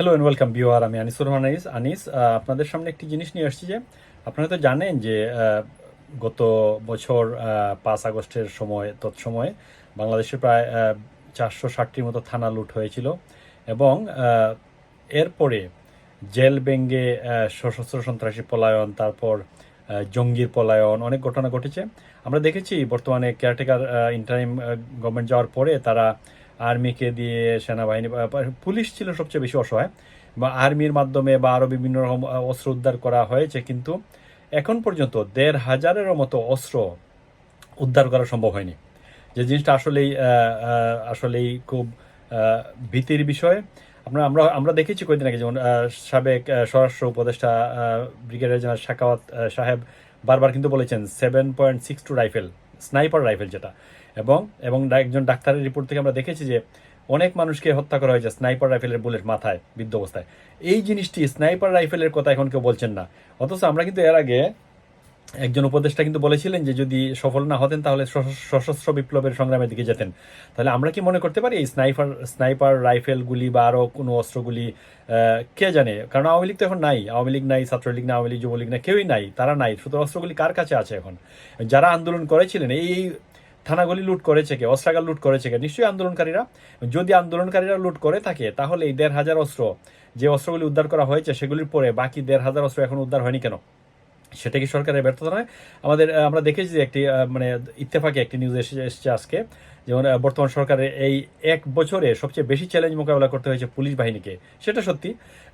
Hello and welcome beware আমি আনিসুর রহমান আনিস আনিস আপনাদের সামনে একটি জিনিস নিয়ে আসছি যে, আপনারা তো জানেন যে গত বছর পাঁচ আগস্টের সময়, তৎসময়ে বাংলাদেশে প্রায় চারশো ষাটটির মতো থানা লুট হয়েছিল এবং এরপরে জেল ব্যঙ্গে সশস্ত্র সন্ত্রাসী পলায়ন, তারপর জঙ্গির পলায়ন অনেক ঘটনা ঘটেছে। আমরা দেখেছি বর্তমানে কেয়ারটেকার ইন্টারিম গভর্নমেন্ট যাওয়ার পরে তারা আর্মিকে দিয়ে সেনাবাহিনী পুলিশ ছিল সবচেয়ে বেশি অসহায়। বা আর্মির মাধ্যমে বা আরও বিভিন্ন রকম অস্ত্র উদ্ধার করা হয়েছে, কিন্তু এখন পর্যন্ত দেড় হাজারেরও মতো অস্ত্র উদ্ধার করা সম্ভব হয়নি। যে জিনিসটা আসলেই আসলেই খুব ভীতির বিষয়। আপনার আমরা আমরা দেখেছি কয়েকদিন আগে যেমন সাবেক স্বরাষ্ট্র উপদেষ্টা ব্রিগেডিয়ার জেনারেল শাকাওয়াত সাহেব বারবার কিন্তু বলেছেন seven point six two rifle sniper rifle যেটা এবং এবং একজন ডাক্তারের রিপোর্ট থেকে আমরা দেখেছি যে অনেক মানুষকে হত্যা করা হয়েছে স্নাইপার রাইফেলের বুলেট মাথায়, বৃদ্ধ অবস্থায়। এই জিনিসটি স্নাইপার রাইফেলের কথা এখন কেউ বলছেন না। অথচ আমরা কিন্তু এর আগে একজন উপদেষ্টা কিন্তু বলেছিলেন যে যদি সফল না হতেন তাহলে সশস্ত্র বিপ্লবের সংগ্রামের দিকে যেতেন। তাহলে আমরা কি মনে করতে পারি এই স্নাইপার স্নাইপার রাইফেলগুলি বা আরও কোনো অস্ত্রগুলি কে জানে? কারণ আওয়ামী লীগ তো এখন নাই। আওয়ামী লীগ নাই, ছাত্রলীগ না আওয়ামী লীগ, যুবলীগ না কেউই নাই। তারা নাই। শুধু অস্ত্রগুলি কার কাছে আছে এখন? যারা আন্দোলন করেছিলেন, এই থানাগুলি লুট করেছে কে? অস্ত্রাগার লুট করেছে কে? নিশ্চয়ই আন্দোলনকারীরা। যদি আন্দোলনকারীরা লুট করে থাকে, তাহলে এই দেড় হাজার অস্ত্র, যে অস্ত্রগুলি উদ্ধার করা হয়েছে, সেগুলির পরে বাকি দেড় হাজার অস্ত্র এখন উদ্ধার হয়নি কেন? সেটা কি সরকারের ব্যর্থতা নয়? আমাদের আমরা দেখেছি যে একটি মানে ইত্তেফাকে একটি নিউজ এসে, এসেছে আজকে যেমন বর্তমান সরকারের এই এক বছরে সবচেয়ে বেশি চ্যালেঞ্জ মোকাবেলা করতে হয়েছে পুলিশ বাহিনীকে। সেটা সত্যি।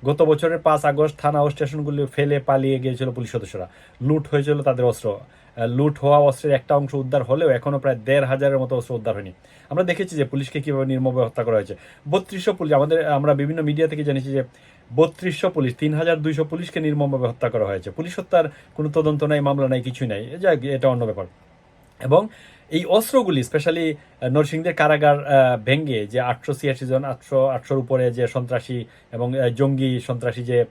গত বছরের পাঁচ আগস্ট থানা ও স্টেশনগুলি ফেলে পালিয়ে গিয়েছিল পুলিশ সদস্যরা। লুট হয়েছিল তাদের অস্ত্র। লুট হওয়া অস্ত্রের একটা অংশ উদ্ধার হলেও এখনও প্রায় দেড় হাজারের মতো অস্ত্র উদ্ধার হয়নি। আমরা দেখেছি যে পুলিশকে কীভাবে নির্মমভাবে হত্যা করা হয়েছে। বত্রিশশো পুলিশ, আমাদের, আমরা বিভিন্ন মিডিয়া থেকে জেনেছি যে বত্রিশশো পুলিশ, তিন হাজার দুইশো পুলিশকে নির্মমভাবে হত্যা করা হয়েছে। পুলিশ হত্যার কোনো তদন্ত নাই, মামলা নাই, কিছুই নাই। যাক এটা অন্য ব্যাপার। এবং এই অস্ত্রগুলি, স্পেশালি নরসিংদের কারাগার ভেঙ্গে যে আটশো ছিয়াশি জন, আটশো, আটশোর উপরে যে সন্ত্রাসী এবং জঙ্গি সন্ত্রাসী যে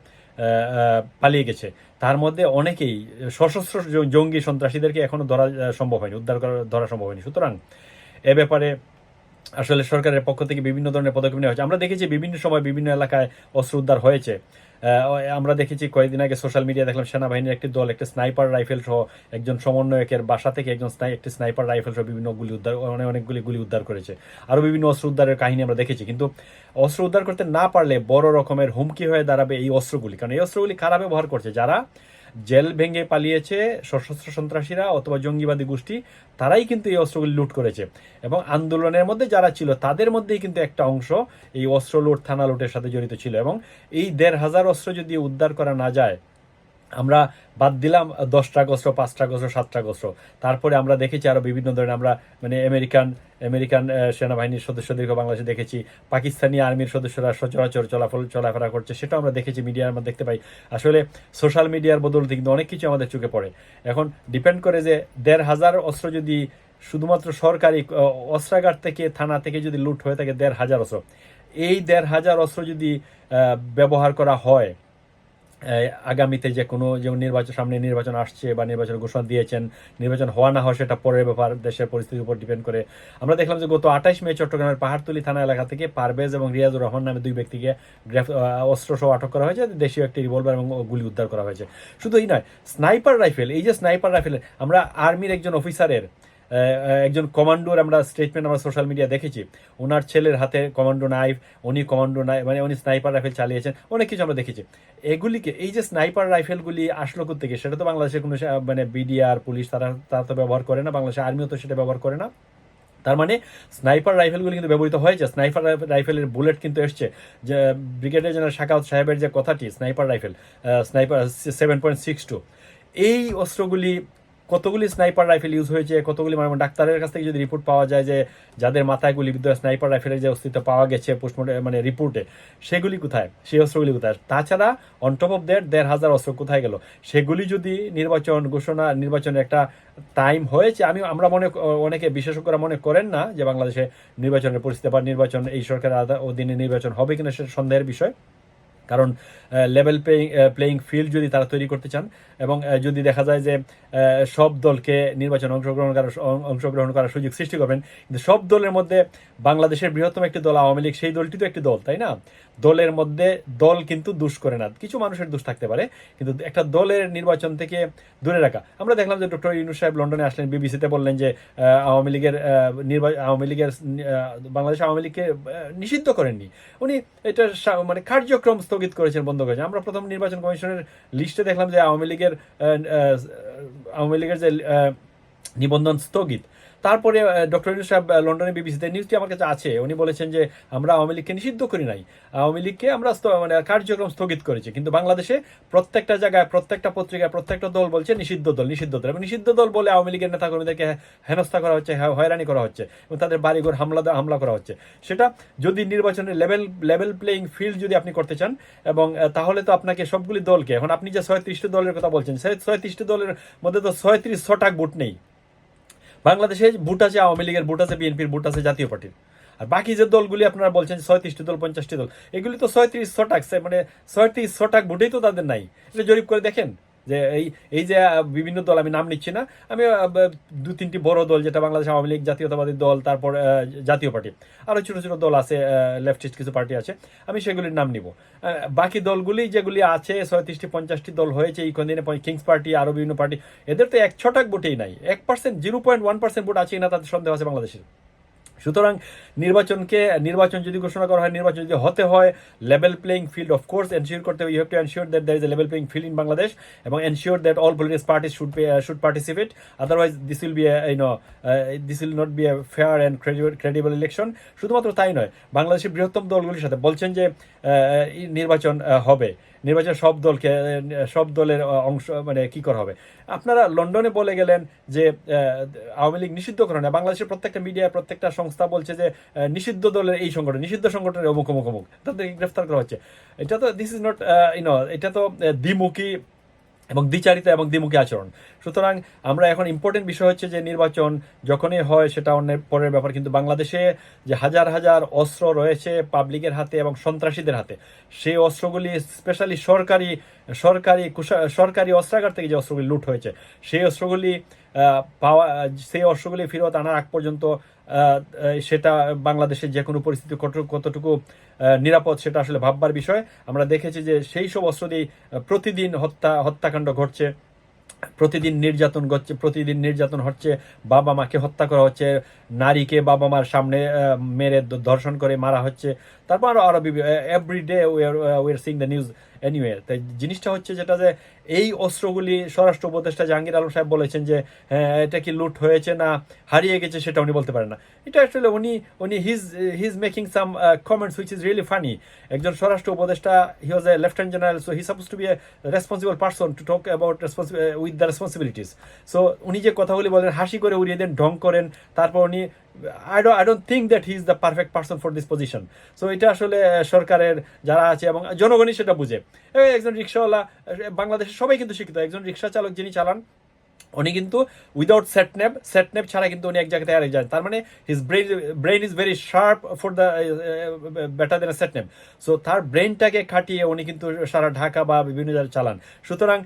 পালিয়ে গেছে তার মধ্যে অনেকেই সশস্ত্র জঙ্গি সন্ত্রাসীদেরকে এখনও ধরা সম্ভব হয়নি, উদ্ধার করা, ধরা সম্ভব হয়নি। সুতরাং এ ব্যাপারে আসলে সরকারের পক্ষ থেকে বিভিন্ন ধরনের পদক্ষেপ নেওয়া হয়েছে। আমরা দেখেছি বিভিন্ন সময় বিভিন্ন এলাকায় অস্ত্র উদ্ধার হয়েছে। আমরা দেখেছি কয়েকদিন আগে সোশ্যাল মিডিয়া দেখলাম সেনাবাহিনীর একটি দল, একটি স্নাইপার রাইফেল সহ একজন সমন্বয়কের বাসা থেকে একজন একটি স্নাইপার রাইফেল সহ বিভিন্ন গুলি উদ্ধার অনেক অনেকগুলি গুলি উদ্ধার করেছে। আরও বিভিন্ন অস্ত্র উদ্ধারের কাহিনী আমরা দেখেছি, কিন্তু অস্ত্র উদ্ধার করতে না পারলে বড় রকমের হুমকি হয়ে দাঁড়াবে এই অস্ত্রগুলি। কারণ এই অস্ত্রগুলি খারাপ ব্যবহার করছে। যারা জেল ভেঙে পালিয়েছে সশস্ত্র সন্ত্রাসীরা অথবা জঙ্গিবাদী গোষ্ঠী, তারাই কিন্তু এই অস্ত্রগুলি লুট করেছে। এবং আন্দোলনের মধ্যে যারা ছিল, তাদের মধ্যেই কিন্তু একটা অংশ এই অস্ত্র লুট, থানা লুটের সাথে জড়িত ছিল। এবং এই দেড় হাজার অস্ত্র যদি উদ্ধার করা না যায় আমরা বাদ দিলাম দশটা অস্ত্র পাঁচটা অস্ত্র সাতটা অস্ত্র তারপরে আমরা দেখেছি আরও বিভিন্ন ধরনের, আমরা মানে আমেরিকান আমেরিকান সেনাবাহিনীর সদস্যদেরকে বাংলাদেশে দেখেছি, পাকিস্তানি আর্মির সদস্যরা সচরাচর চলাফল, চলাফেরা করছে, সেটাও আমরা দেখেছি মিডিয়ার আমরা দেখতে পাই। আসলে সোশ্যাল মিডিয়ার বদলতে কিন্তু অনেক কিছু আমাদের চোখে পড়ে। এখন ডিপেন্ড করে যে দেড় হাজার অস্ত্র যদি শুধুমাত্র সরকারি অস্ত্রাগার থেকে, থানা থেকে যদি লুট হয়ে থাকে দেড় হাজার অস্ত্র। এই দেড় হাজার অস্ত্র যদি ব্যবহার করা হয় আগামীতে যে কোনো যেমন নির্বাচন, সামনে নির্বাচন আসছে বা নির্বাচন ঘোষণা দিয়েছেন, নির্বাচন হওয়া না হওয়া সেটা পরের ব্যাপার, দেশের পরিস্থিতির উপর ডিপেন্ড করে। আমরা দেখলাম যে গত আঠাইশ মে চট্টগ্রামের পাহাড়তলি থানা এলাকা থেকে পারভেজ এবং রিয়াজুর রহমান নামে দুই ব্যক্তিকে গ্রেফ অস্ত্র সহ আটক করা হয়েছে। দেশীয় একটি রিভলভার এবং গুলি উদ্ধার করা হয়েছে। শুধু এই নয় স্নাইপার রাইফেল এই যে স্নাইপার রাইফেল আমরা আর্মির একজন অফিসারের একজন কমান্ডোর আমরা স্টেটমেন্ট আমরা সোশ্যাল মিডিয়া দেখেছি। ওনার ছেলের হাতে কমান্ডো নাইফ উনি কমান্ডো নাইফ মানে উনি স্নাইপার রাইফেল চালিয়েছেন, অনেক কিছু আমরা দেখেছি। এগুলিকে, এই যে স্নাইপার রাইফেলগুলি আসলো থেকে সেটা তো বাংলাদেশের কোনো মানে বিডিআর পুলিশ, তারা তারা তো ব্যবহার করে না, বাংলাদেশের আর্মিও তো সেটা ব্যবহার করে না। তার মানে স্নাইপার রাইফেলগুলি কিন্তু ব্যবহৃত হয়েছে স্নাইপার রাইফেলের বুলেট কিন্তু এসছে। যে ব্রিগেডিয়ার জেনারেল শাকাউত সাহেবের যে কথাটি sniper rifle sniper seven point six two এই অস্ত্রগুলি কতগুলি স্নাইপার রাইফেল ইউজ হয়েছে, কতগুলি মানে ডাক্তারের কাছ থেকে যদি রিপোর্ট পাওয়া যায় যে যাদের মাথায় গুলি বিদ্ধ স্নাইপার রাইফেলের যে অস্তিত্ব পাওয়া গেছে মানে রিপোর্টে সেগুলি কোথায়? সেই অস্ত্রগুলি কোথায়? তাছাড়া অন টপ অফ দ্যাট দেড় হাজার অস্ত্র কোথায় গেল? সেগুলি যদি নির্বাচন ঘোষণা, নির্বাচনের একটা টাইম হয়েছে, আমি, আমরা মনে, অনেকে বিশেষজ্ঞরা মনে করেন না যে বাংলাদেশে নির্বাচনের পরিস্থিতি বা নির্বাচন এই সরকারের অধীনে নির্বাচন হবে কিনা, সেটা সন্দেহের বিষয়। কারণ লেভেল প্লেয়িং প্লেয়িং ফিল্ড যদি তারা তৈরি করতে চান, এবং যদি দেখা যায় যে সব দলকে নির্বাচনে অংশগ্রহণ করার অংশগ্রহণ করার সুযোগ সৃষ্টি করবেন, কিন্তু সব দলের মধ্যে বাংলাদেশের বৃহত্তম একটি দল আওয়ামী লীগ, সেই দলটি তো একটি দল, তাই না? দলের মধ্যে দল কিন্তু দুষ করে না, কিছু মানুষের দোষ থাকতে পারে, কিন্তু একটা দলের নির্বাচন থেকে দূরে রাখা। আমরা দেখলাম যে ডক্টর ইউনুস সাহেব লন্ডনে আসলেন, বিবিসিতে বললেন যে আওয়ামী লীগের নির্বাচন আওয়ামী লীগের বাংলাদেশ আওয়ামী লীগকে নিষিদ্ধ করেননি। উনি এটা মানে কার্যক্রম স্থগিত করেছেন বন্ধ করেছেন আমরা প্রথম নির্বাচন কমিশনের লিস্টে দেখলাম যে আওয়ামী লীগের আওয়ামী লীগের যে নিবন্ধন স্থগিত তারপরে ডক্টর ইউনুস সাহেব লন্ডনে বিবিসিতে নিউজটি আমার কাছে আছে। উনি বলেছেন যে, আমরা আওয়ামী লীগকে নিষিদ্ধ করি নাই। আওয়ামী লীগকে আমরা মানে কার্যক্রম স্থগিত করেছি। কিন্তু বাংলাদেশে প্রত্যেকটা জায়গায়, প্রত্যেকটা পত্রিকায়, প্রত্যেকটা দল বলছে নিষিদ্ধ দল নিষিদ্ধ দল। এবং নিষিদ্ধ দল বলে আওয়ামী লীগের নেতাকর্মীদেরকে হেনস্থা করা হচ্ছে হে- হয়রানি করা হচ্ছে এবং তাদের বাড়িঘর হামলা হামলা করা হচ্ছে। সেটা যদি নির্বাচনের লেভেল লেভেল প্লেয়িং ফিল্ড যদি আপনি করতে চান এবং তাহলে তো আপনাকে সবগুলি দলকে, এখন আপনি যে ছয়ত্রিশটি দলের কথা বলছেন, সেই ছয়ত্রিশটি দলের মধ্যে তো ছয়ত্রিশ ছটাক ভোট নেই। বাংলাদেশে বুট আছে, আওয়ামী লীগের বুট আছে, বিএনপির বুট আছে, জাতীয় পার্টির। আর বাকি যে দলগুলি আপনারা বলছেন, ছয়ত্রিশটি দল, পঞ্চাশটি দল, এগুলি তো ছয়ত্রিশ ছটাক মানে ছয়ত্রিশ ছটাক ভোটেই তো তাদের নাই। এটা জরিপ করে দেখেন। যে এই এই যে বিভিন্ন দল, আমি নাম নিচ্ছি না। আমি দু, তিনটি বড় দল, যেটা বাংলাদেশ আওয়ামী লীগ জাতীয়তাবাদী দল, তারপর জাতীয় পার্টি। আরও ছোট ছোট দল আছে লেফটিস্ট কিছু পার্টি আছে। আমি সেগুলির নাম নিব। বাকি দলগুলি যেগুলি আছে, ছয়ত্রিশটি, পঞ্চাশটি দল হয়েছে, এই দিনে কিংস পার্টি আরও বিভিন্ন পার্টি, এদের তো এক ছটাক ভোটেই নাই। এক percent zero point one percent vote আছে না তাদের সন্দেহ আছে বাংলাদেশের। সুতরাং নির্বাচনকে নির্বাচন যদি ঘোষণা করা হয় নির্বাচন যদি হতে হয় level playing field of course ensure করতে হবে। You have to ensure that there is a level playing field in Bangladesh এবং ensure that all politics parties should should participate otherwise this will be you know this will not be a fair and credible election শুধুমাত্র তাই নয় বাংলাদেশের বৃহত্তম দলগুলির সাথে বলছেন যে আহ, নির্বাচন হবে। নির্বাচন সব দলকে সব দলের অংশ মানে কি করা হবে? আপনারা লন্ডনে বলে গেলেন যে আওয়ামী লীগ নিষিদ্ধ করে না বাংলাদেশের প্রত্যেকটা মিডিয়া প্রত্যেকটা সংস্থা বলছে যে নিষিদ্ধ দলের এই সংগঠন, নিষিদ্ধ সংগঠনের অমুক অমুক অমুক তাদেরকে গ্রেফতার করা হচ্ছে। এটা তো দিস ইজ নট ইউনো এটা তো দ্বিমুখী এবং দ্বিচারিতা এবং দ্বিমুখী আচরণ। সুতরাং আমরা এখন ইম্পর্টেন্ট বিষয় হচ্ছে যে, নির্বাচন যখনই হয় সেটা অন্যের পরের ব্যাপার। কিন্তু বাংলাদেশে যে হাজার হাজার অস্ত্র রয়েছে পাবলিকের হাতে এবং সন্ত্রাসীদের হাতে, সেই অস্ত্রগুলি স্পেশালি সরকারি সরকারি সরকারি অস্ত্রাগার থেকে যে অস্ত্রগুলি লুট হয়েছে, সেই অস্ত্রগুলি পাওয়া, সেই অস্ত্রগুলি ফেরত আনার আগ পর্যন্ত সেটা বাংলাদেশের যে কোনো পরিস্থিতি কতটুকু নিরাপদ সেটা আসলে ভাববার বিষয়। আমরা দেখেছি যে সেই সব অস্ত্র দিয়ে প্রতিদিন হত্যা, হত্যাকাণ্ড ঘটছে। প্রতিদিন নির্যাতন ঘটছে, প্রতিদিন নির্যাতন হচ্ছে, বাবা মাকে হত্যা করা হচ্ছে, নারীকে বাবা মার সামনে মেরে ধর্ষণ করে মারা হচ্ছে। তারপর আরও আরও every day we are sing the news anyway তাই জিনিসটা হচ্ছে যেটা যে এই অস্ত্রগুলি স্বরাষ্ট্র উপদেষ্টা জাহাঙ্গীর আলম সাহেব বলেছেন যে হ্যাঁ এটা কি লুট হয়েছে না হারিয়ে গেছে সেটা উনি বলতে পারেন না। এটা আসলে উনি উনি his his making some comments which is really funny একজন স্বরাষ্ট্র উপদেষ্টা he was a lieutenant general so he suppose to be a responsible person to talk about with the responsibilities so উনি যে কথাগুলি বলেন, হাসি করে উড়িয়ে দেন, ঢং করেন, তারপর উনি I do I don't think that he is the perfect person for this position so এটা আসলে সরকারের যারা আছে এবং জনগণই সেটা বুঝে। একজন রিক্সাওয়ালা বাংলাদেশের সবাই কিন্তু শিক্ষিত। একজন রিক্সা চালক যিনি চালান উনি কিন্তু উইদাউট সেটনেপ সেটনেপ ছাড়া কিন্তু উনি এক জায়গা থেকে আরেক যায় তার মানে his brain brain is very sharp for the better then সেটনেপ so তার ব্রেনটাকে খাটিয়ে উনি কিন্তু সারা ঢাকা বা বিভিন্ন জায়গায় চালান। সুতরাং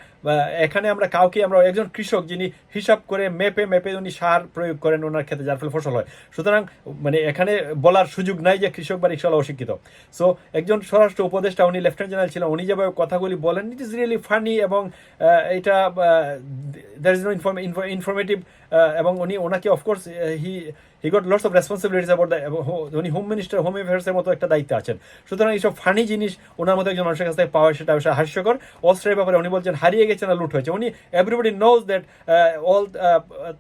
এখানে আমরা কাউকে, আমরা একজন কৃষক যিনি হিসাব করে মেপে মেপে উনি সার প্রয়োগ করেন ওনার ক্ষেত্রে, যার ফলে ফসল হয়। সুতরাং মানে এখানে বলার সুযোগ নাই যে কৃষক বা রিক্সাওয়ালা অশিক্ষিত। সো একজন স্বরাষ্ট্র উপদেষ্টা, উনি লেফটেন্যান্ট জেনারেল ছিলেন, উনি যেভাবে কথাগুলি বলেন ইট ইজ রিয়েলি ফানি এবং এটা দ্যার ইজ নো ইনফরমেটিভ এবং উনি ওনাকে of course he he got lots of responsibilities about উনি হোম মিনিস্টার হোম অ্যাফেয়ার্সের মতো একটা দায়িত্বে আছেন। সুতরাং এইসব ফানি জিনিস ওনার মতো একজন মানুষের কাছ থেকে পাওয়া সেটা অবশ্যই হাস্যকর। অস্ত্রের ব্যাপারে উনি বলছেন, হারিয়ে গেছে না, লুট হয়েছে। উনি everybody knows that all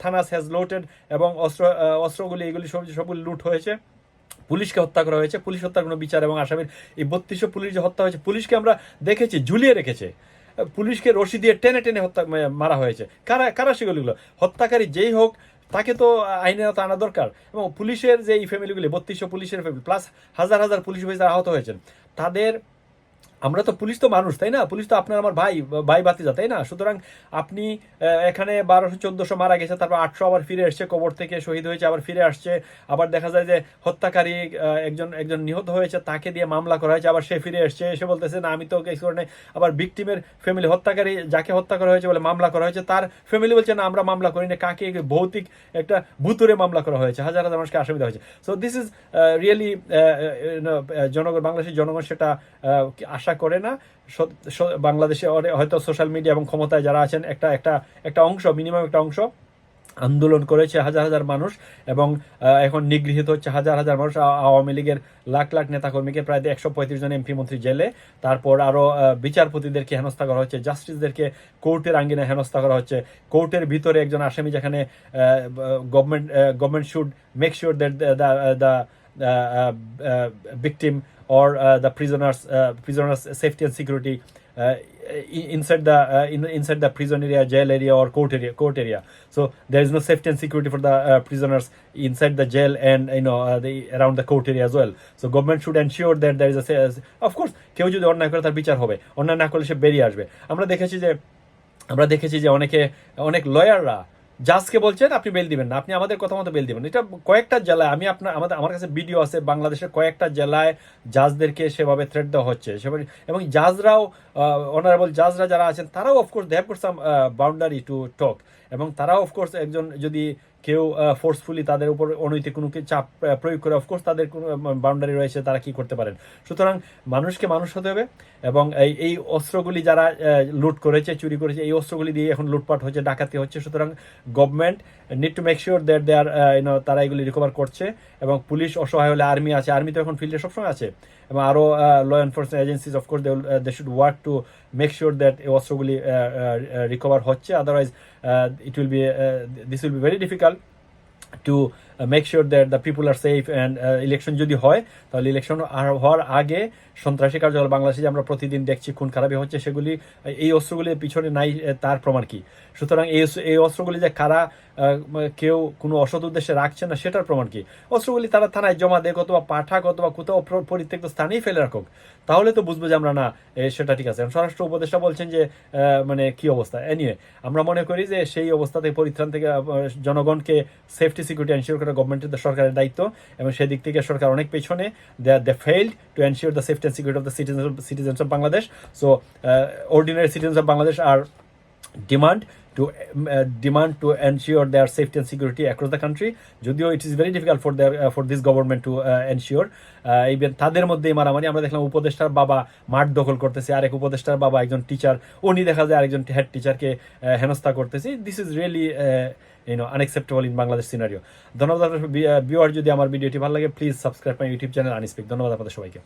thanas has looted এবং অস্ত্র অস্ত্রগুলি, এগুলি সব, সবগুলি লুট হয়েছে। পুলিশকে হত্যা করা হয়েছে। পুলিশ হত্যার কোনো বিচার এবং আসামির এই বত্রিশশো পুলিশ যে হত্যা হয়েছে, পুলিশকে আমরা দেখেছি, ঝুলিয়ে রেখেছে। পুলিশকে রশি দিয়ে টেনে টেনে হত্যা মারা হয়েছে। কারা কারা সেগুলিগুলো হত্যাকারী যেই হোক, তাকে তো আইনের আওতায় আনা দরকার। এবং পুলিশের যে এই ফ্যামিলিগুলি বত্রিশশো পুলিশের ফ্যামিলি প্লাস হাজার হাজার পুলিশ অফিসার আহত হয়েছেন, তাদের আমরা তো পুলিশ তো মানুষ তাই না? পুলিশ তো আপনার আমার ভাই ভাই বাতিজা তাই না? সুতরাং আপনি এখানে বারোশো চোদ্দশো মারা গেছে তারপর আটশো আবার ফিরে এসছে কবর থেকে শহীদ হয়েছে আবার ফিরে আসছে। আবার দেখা যায় যে হত্যাকারী একজন একজন নিহত হয়েছে তাকে দিয়ে মামলা করা হয়েছে আবার সে ফিরে এসছে। এসে বলতেছে না আমি তো কিছু করে আবার ভিকটিমের ফ্যামিলি হত্যাকারী যাকে হত্যা করা হয়েছে বলে মামলা করা হয়েছে তার ফ্যামিলি বলছে না আমরা মামলা করি না কাকে ভৌতিক একটা ভূতুরে মামলা করা হয়েছে? হাজার হাজার মানুষকে আসামি হয়েছে। সো দিস ইজ রিয়েলি জনগণ বাংলাদেশের জনগণ সেটা আহ, আশা করে না। বাংলাদেশে হয়তো সোশ্যাল মিডিয়া এবং ক্ষমতায় যারা আছেন একটা একটা একটা অংশ মিনিমাম একটা অংশ আন্দোলন করেছে হাজার হাজার মানুষ এবং এখন নিগৃহীত হচ্ছে হাজার হাজার মানুষ। আওয়ামী লীগের লাখ লাখ নেতাকর্মীকে প্রায় একশো পঁয়ত্রিশ জন এমপি মন্ত্রী জেলে। তারপর আরও আহ, বিচারপতিদেরকে হেনস্থা করা হচ্ছে জাস্টিসদেরকে কোর্টের আঙ্গিনে হেনস্থা করা হচ্ছে। কোর্টের ভিতরে একজন আসামি যেখানে government government should make sure that the victim or uh, the prisoners uh, prisoners safety and security uh, inside the uh, in, inside the prison area jail area or court area court area so there is no safety and security for the uh, prisoners inside the jail and you know uh, the around the court area as well so government should ensure that there is a of course কেউ যদি অন্যায় করে তার বিচার হবে অন্যায় না করলে সে বেরিয়ে আসবে আমরা দেখেছি যে আমরা দেখেছি যে অনেকে অনেক লয়াররা জাজকে বলছেন, আপনি বেল দিবেন না। আপনি আমাদের কথা মতো বেল দিবেন এটা কয়েকটা জেলায়, আমি আপনার, আমাদের, আমার কাছে ভিডিও আছে, বাংলাদেশের কয়েকটা জেলায় জাজদেরকে সেভাবে থ্রেট দেওয়া হচ্ছে। সেভাবে, এবং জাজরাও অনারেবল জাজরা যারা আছেন, তারাও of course they have some boundary to talk এবং তারাও অফকোর্স একজন যদি কেউ ফোর্সফুলি তাদের উপর অনৈতিক কোনো চাপ প্রয়োগ করে অফকোর্স তাদের কোনো বাউন্ডারি রয়েছে, তারা কি করতে পারেন। সুতরাং মানুষকে মানুষ হতে হবে এবং এই এই অস্ত্রগুলি যারা লুট করেছে, চুরি করেছে, এই অস্ত্রগুলি দিয়ে এখন লুটপাট হচ্ছে, ডাকাতি হচ্ছে। সুতরাং government need to make sure that they are তারা এগুলি রিকভার করছে এবং পুলিশ অসহায় হলে আর্মি আছে। আর্মি তো এখন ফিল্ডে সবসময় আছে। এবং আরও law enforcement agencies of course they should work to make sure that এই অস্ত্রগুলি রিকভার হচ্ছে। Otherwise it will be this will be very difficult to make sure that the people are safe and election যদি হয়, তাহলে election হওয়ার আগে সন্ত্রাসী কার্যকলাপ বাংলাদেশে যে আমরা প্রতিদিন দেখছি খুন খারাপি হচ্ছে, সেগুলি এই অস্ত্রগুলির পিছনে নাই তার প্রমাণ কি? সুতরাং এই এই অস্ত্রগুলি যে কারা কেউ কোনো অসৎ উদ্দেশ্যে রাখছে না, সেটার প্রমাণ কি? অস্ত্রগুলি তারা থানায় জমা দেয় অথবা পাঠাক অথবা কোথাও প্র- পরিত্যক্ত স্থানেই ফেলে রাখুক। তাহলে তো বুঝব যে আমরা না সেটা ঠিক আছে। স্বরাষ্ট্র উপদেষ্টা বলছেন যে মানে কি অবস্থা? এনিয়ে আমরা মনে করি যে সেই অবস্থা থেকে পরিত্রাণ থেকে জনগণকে সেফটি সিকিউরিটি এনশিওর করা গভর্নমেন্টের সরকারের দায়িত্ব এবং সেদিক থেকে সরকার অনেক পেছনে। They they failed to ensure the safety and security of the citizens citizens of Bangladesh so ordinary citizens of Bangladesh are demand to uh, demand to ensure their safety and security across the country. যদিও difficult for their uh, for this government to uh, ensure uh, even তাদের মধ্যেই মারামারি। আমরা দেখলাম উপদেষ্টার বাবা মাঠ দখল করতেছে আরেক উপদেষ্টার বাবা একজন টিচার উনি দেখা যায় আরেকজন হেড টিচারকে হেনস্থা করতেছে। This is really you know unacceptable in Bangladesh scenario ধন্যবাদ আপনার ভিউয়ার যদি আমার ভিডিওটি ভালো লাগে please subscribe my YouTube channel আনিস্পিক ধন্যবাদ আপনাদের সবাইকে।